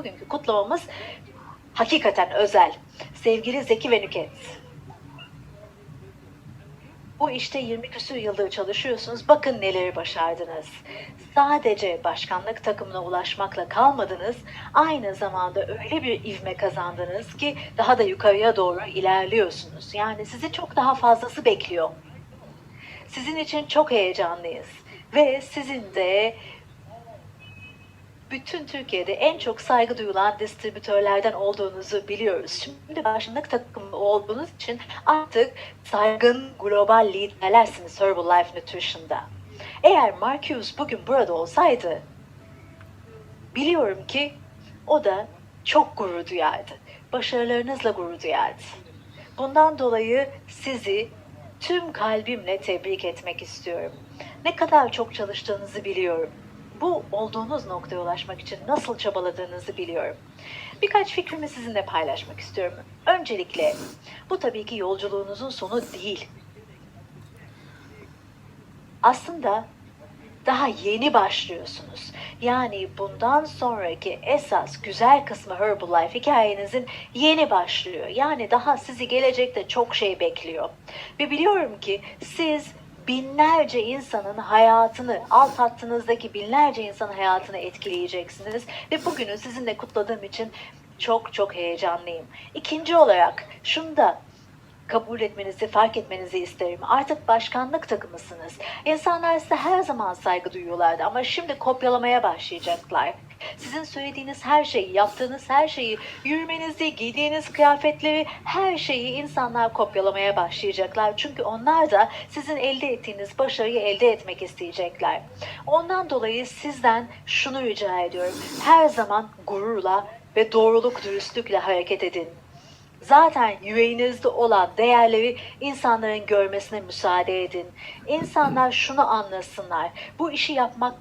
bugünkü kutlamamız hakikaten özel. Sevgili Zeki ve Nüket. Bu işte 20 küsur yıldır çalışıyorsunuz. Bakın neleri başardınız. Sadece başkanlık takımına ulaşmakla kalmadınız. Aynı zamanda öyle bir ivme kazandınız ki daha da yukarıya doğru ilerliyorsunuz. Yani sizi çok daha fazlası bekliyor. Sizin için çok heyecanlıyız. Ve sizin de bütün Türkiye'de en çok saygı duyulan distribütörlerden olduğunuzu biliyoruz. Şimdi başkanlık takımı olduğunuz için artık saygın global liderlersiniz Herbalife Nutrition'da. Eğer Mark Hughes bugün burada olsaydı biliyorum ki o da çok gurur duyardı. Başarılarınızla gurur duyardı. Bundan dolayı sizi tüm kalbimle tebrik etmek istiyorum. Ne kadar çok çalıştığınızı biliyorum. Bu olduğunuz noktaya ulaşmak için nasıl çabaladığınızı biliyorum. Birkaç fikrimi sizinle paylaşmak istiyorum. Öncelikle bu tabii ki yolculuğunuzun sonu değil. Aslında daha yeni başlıyorsunuz. Yani bundan sonraki esas güzel kısmı Herbalife hikayenizin yeni başlıyor. Yani daha sizi gelecekte çok şey bekliyor. Ve biliyorum ki siz binlerce insanın hayatını, alt hattınızdaki binlerce insanın hayatını etkileyeceksiniz. Ve bugünü sizinle kutladığım için çok çok heyecanlıyım. İkinci olarak şunu da kabul etmenizi, fark etmenizi isterim. Artık başkanlık takımısınız. İnsanlar size her zaman saygı duyuyorlardı ama şimdi kopyalamaya başlayacaklar. Sizin söylediğiniz her şeyi, yaptığınız her şeyi, yürümenizi, giydiğiniz kıyafetleri, her şeyi insanlar kopyalamaya başlayacaklar. Çünkü onlar da sizin elde ettiğiniz başarıyı elde etmek isteyecekler. Ondan dolayı sizden şunu rica ediyorum. Her zaman gururla ve doğruluk, dürüstlükle hareket edin. Zaten yüreğinizde olan değerleri insanların görmesine müsaade edin. İnsanlar şunu anlasınlar. Bu işi yapmak,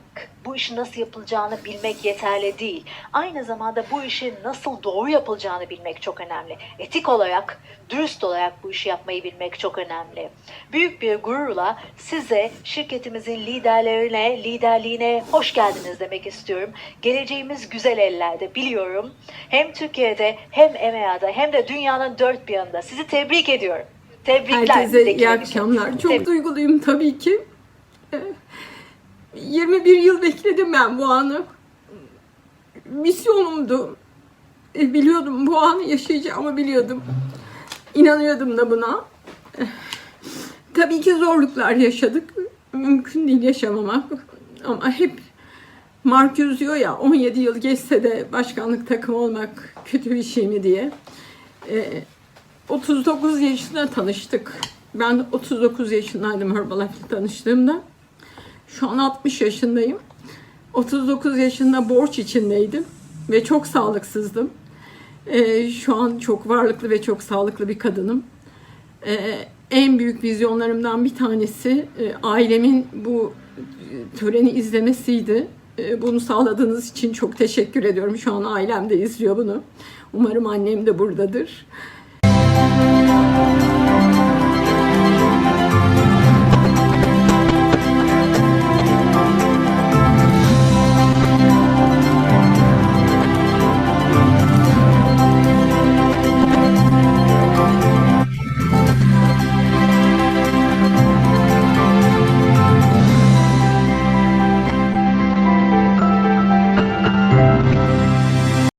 bu işin nasıl yapılacağını bilmek yeterli değil. Aynı zamanda bu işin nasıl doğru yapılacağını bilmek çok önemli. Etik olarak, dürüst olarak bu işi yapmayı bilmek çok önemli. Büyük bir gururla size şirketimizin liderlerine, liderliğine hoş geldiniz demek istiyorum. Geleceğimiz güzel ellerde biliyorum. Hem Türkiye'de hem EMEA'da hem de dünyanın dört bir yanında. Sizi tebrik ediyorum. Tebrikler. Herkese iyi akşamlar. Çok Tebrik- duyguluyum tabii ki. Ee, 21 yıl bekledim ben bu anı. Misyonumdu. E, Biliyordum bu anı yaşayacağımı biliyordum. İnanıyordum da buna. Tabii ki zorluklar yaşadık. Mümkün değil yaşamamak. Ama hep Marcus diyor ya 17 yıl geçse de başkanlık takımı olmak kötü bir şey mi diye. Ee, 39 yaşında tanıştık. Ben 39 yaşındaydım Herbalife'le tanıştığımda. Şu an 60 yaşındayım. 39 yaşında borç içindeydim ve çok sağlıksızdım. Ee, şu an çok varlıklı ve çok sağlıklı bir kadınım. Ee, en büyük vizyonlarımdan bir tanesi e, ailemin bu e, töreni izlemesiydi. E, bunu sağladığınız için çok teşekkür ediyorum. Şu an ailem de izliyor bunu. Umarım annem de buradadır.